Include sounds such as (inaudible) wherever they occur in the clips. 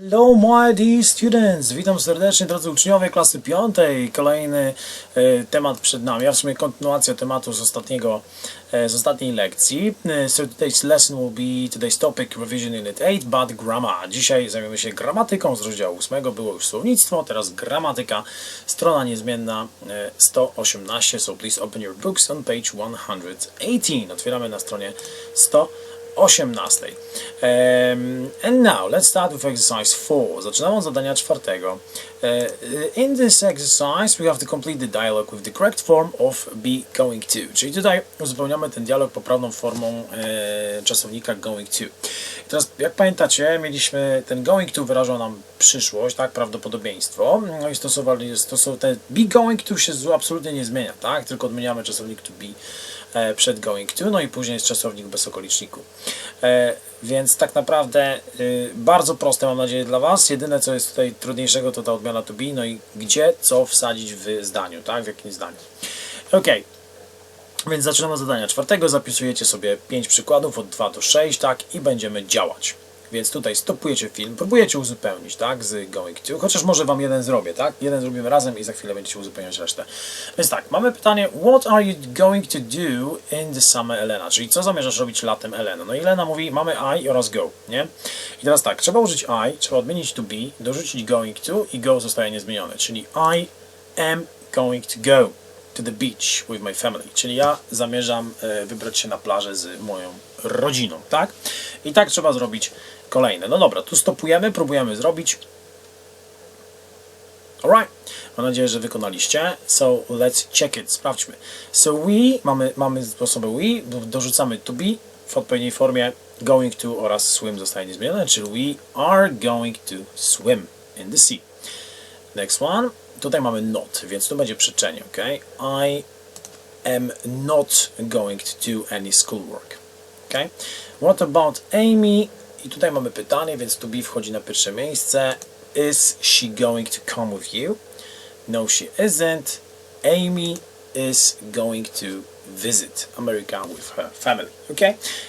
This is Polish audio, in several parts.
Hello my dear students, witam serdecznie drodzy uczniowie klasy piątej. Kolejny e, temat przed nami, a w sumie kontynuacja tematu z ostatniego, e, z ostatniej lekcji. E, so today's lesson will be today's topic revision unit 8, but grammar. Dzisiaj zajmiemy się gramatyką z rozdziału 8, było już słownictwo, teraz gramatyka, strona niezmienna e, 118, so please open your books on page 118. Otwieramy na stronie 100. 18. Um, and now let's start with exercise 4. Zaczynamy od zadania czwartego. Uh, in this exercise we have to complete the dialogue with the correct form of be going to. Czyli tutaj uzupełniamy ten dialog poprawną formą e, czasownika going to. Teraz jak pamiętacie, mieliśmy ten going to wyrażał nam przyszłość, tak, prawdopodobieństwo. No i stosowali, stosow, te be going to się absolutnie nie zmienia, tak, tylko odmieniamy czasownik to be e, przed going to, no i później jest czasownik bez okoliczniku. E, więc tak naprawdę y, bardzo proste mam nadzieję dla Was. Jedyne co jest tutaj trudniejszego to ta odmiana to be, no i gdzie co wsadzić w zdaniu, tak, w jakim zdaniu. Okej. Więc zaczynamy od zadania czwartego, zapisujecie sobie 5 przykładów od 2 do 6, tak, i będziemy działać. Więc tutaj stopujecie film, próbujecie uzupełnić, tak, z going to, chociaż może Wam jeden zrobię, tak, jeden zrobimy razem i za chwilę będziecie uzupełniać resztę. Więc tak, mamy pytanie, what are you going to do in the summer, Elena? Czyli co zamierzasz robić latem, Elena? No i Elena mówi, mamy I oraz go, nie? I teraz tak, trzeba użyć I, trzeba odmienić to be, dorzucić going to i go zostaje niezmienione, czyli I am going to go to the beach with my family. Czyli ja zamierzam e, wybrać się na plażę z moją rodziną, tak? I tak trzeba zrobić kolejne. No dobra, tu stopujemy, próbujemy zrobić. Alright. Mam nadzieję, że wykonaliście. So let's check it. Sprawdźmy. So we, mamy, mamy sposoby we, dorzucamy to be w odpowiedniej formie going to oraz swim zostaje niezmienione, czyli we are going to swim in the sea. Next one. Tutaj mamy not, więc tu będzie przyczenie, ok? I am not going to do any schoolwork. ok? What about Amy? I tutaj mamy pytanie, więc to be wchodzi na pierwsze miejsce. Is she going to come with you? No, she isn't. Amy is going to visit America with her family. ok?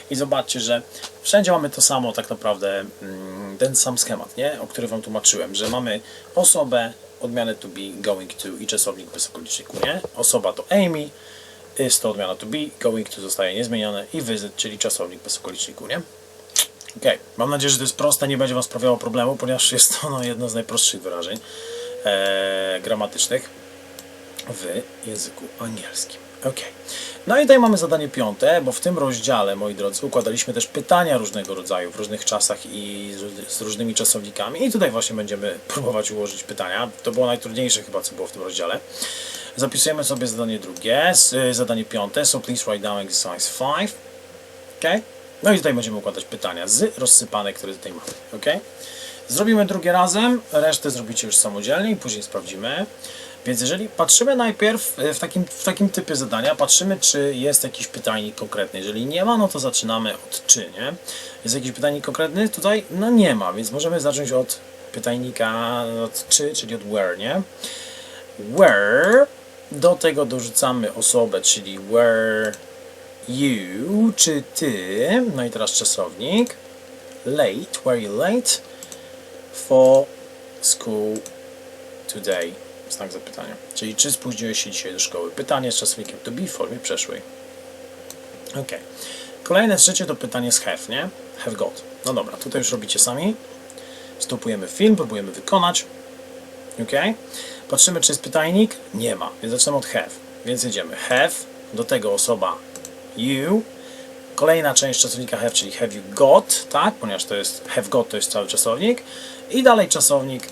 I zobaczcie, że wszędzie mamy to samo, tak naprawdę mm, ten sam schemat, nie? o którym Wam tłumaczyłem, że mamy osobę, odmianę to be, going to i czasownik bez okoliczniku, nie? Osoba to Amy, is to odmiana to be, going to zostaje niezmienione i visit, czyli czasownik bez okoliczniku, nie? Okej, mam nadzieję, że to jest proste, nie będzie Wam sprawiało problemu, ponieważ jest to no, jedno z najprostszych wyrażeń e, gramatycznych w języku angielskim. Ok. No i tutaj mamy zadanie piąte, bo w tym rozdziale, moi drodzy, układaliśmy też pytania różnego rodzaju, w różnych czasach i z, różnymi czasownikami. I tutaj właśnie będziemy (laughs) próbować ułożyć pytania. To było najtrudniejsze chyba, co było w tym rozdziale. Zapisujemy sobie zadanie drugie, s- zadanie piąte, so please write down exercise 5. Ok? No i tutaj będziemy układać pytania z rozsypanek, które tutaj mamy. Ok? Zrobimy drugie razem, resztę zrobicie już samodzielnie i później sprawdzimy. Więc jeżeli patrzymy najpierw e, w takim, w takim typie zadania, patrzymy czy jest jakiś pytajnik konkretny. Jeżeli nie ma, no to zaczynamy od czy, nie? Jest jakiś pytajnik konkretny? Tutaj no nie ma, więc możemy zacząć od pytajnika od czy, czyli od where, nie? Where do tego dorzucamy osobę, czyli where you, czy ty, no i teraz czasownik. Late, were you late for school today? Znak zapytania. Czyli czy spóźniłeś się dzisiaj do szkoły? Pytanie z czasownikiem to be w formie przeszłej. Ok. Kolejne trzecie to pytanie z have, nie? Have got. No dobra, tutaj już robicie sami. Stopujemy film, próbujemy wykonać. Ok. Patrzymy, czy jest pytajnik. Nie ma, więc zaczynamy od have. Więc jedziemy. Have, do tego osoba you. Kolejna część czasownika have, czyli have you got, tak? Ponieważ to jest have got, to jest cały czasownik. I dalej czasownik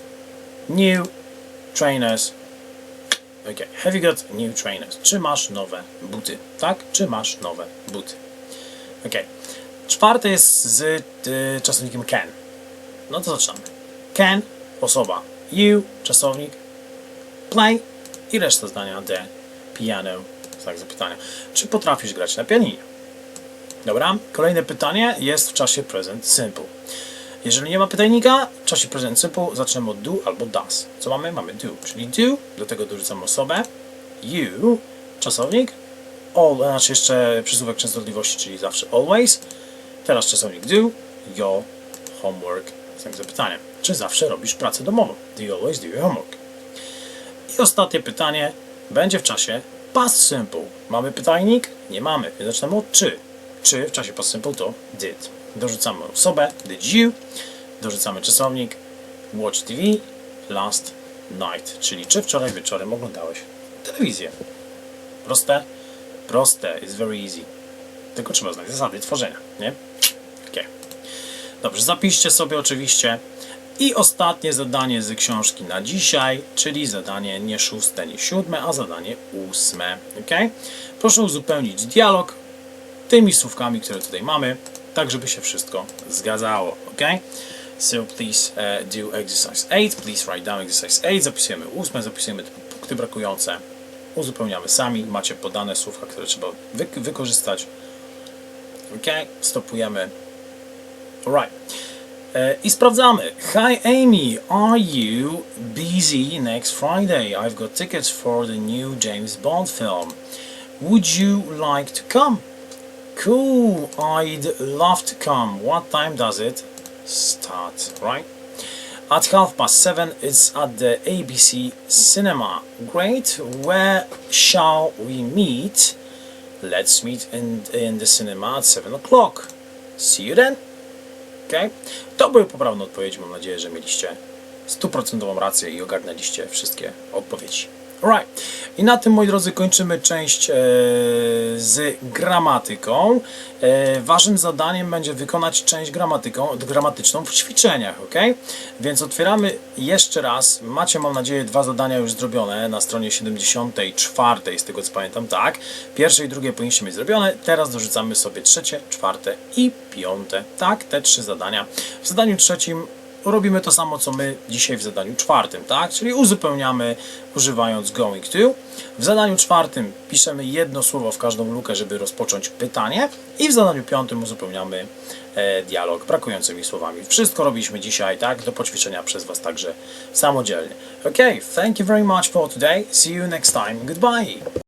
new trainers. Ok, have you got new trainers? Czy masz nowe buty? Tak? Czy masz nowe buty? Ok. Czwarte jest z y, czasownikiem can. No to zaczynamy. Can, osoba. You, czasownik. Play i reszta zdania the piano. Znak zapytania. Czy potrafisz grać na pianinie? Dobra. Kolejne pytanie jest w czasie present simple. Jeżeli nie ma pytajnika, w czasie present simple zaczynamy od do albo does. Co mamy? Mamy do, czyli do, do tego dorzucamy osobę, you, czasownik, all, znaczy jeszcze przysłówek częstotliwości, czyli zawsze always, teraz czasownik do, your homework, znak zapytania. czy zawsze robisz pracę domową? Do you always do your homework? I ostatnie pytanie będzie w czasie past simple. Mamy pytajnik? Nie mamy, więc zaczynamy od czy. Czy w czasie past simple to did. Dorzucamy osobę, did you. Dorzucamy czasownik, watch TV, last night. Czyli czy wczoraj wieczorem oglądałeś telewizję. Proste? Proste, it's very easy. Tylko trzeba znać zasady tworzenia, nie? Okay. Dobrze, zapiszcie sobie oczywiście. I ostatnie zadanie z książki na dzisiaj, czyli zadanie nie szóste, nie siódme, a zadanie ósme. ok? Proszę uzupełnić dialog tymi słówkami, które tutaj mamy, tak żeby się wszystko zgadzało. ok? So please uh, do exercise 8. Please write down exercise 8. Zapisujemy ósme, zapisujemy te punkty brakujące. Uzupełniamy sami. Macie podane słówka, które trzeba wy wykorzystać. ok? Stopujemy. Alright. E, I sprawdzamy. Hi Amy, are you busy next Friday? I've got tickets for the new James Bond film. Would you like to come? Cool, I'd love to come. What time does it start? Right? At half past seven, it's at the ABC Cinema. Great. Where shall we meet? Let's meet in, in the cinema at seven o'clock. See you then. Okay? To były poprawne odpowiedzi. Mam nadzieję, że mieliście stuprocentową rację i ogarnęliście wszystkie odpowiedzi. Alright. I na tym, moi drodzy, kończymy część e, z gramatyką. E, waszym zadaniem będzie wykonać część gramatyką, gramatyczną w ćwiczeniach, ok? Więc otwieramy jeszcze raz. Macie, mam nadzieję, dwa zadania już zrobione na stronie 74, z tego co pamiętam, tak. Pierwsze i drugie powinniście mieć zrobione. Teraz dorzucamy sobie trzecie, czwarte i piąte. Tak, te trzy zadania. W zadaniu trzecim robimy to samo, co my dzisiaj w zadaniu czwartym, tak? Czyli uzupełniamy używając going to. W zadaniu czwartym piszemy jedno słowo w każdą lukę, żeby rozpocząć pytanie i w zadaniu piątym uzupełniamy e, dialog brakującymi słowami. Wszystko robiliśmy dzisiaj, tak? Do poćwiczenia przez Was także samodzielnie. Ok, thank you very much for today. See you next time. Goodbye.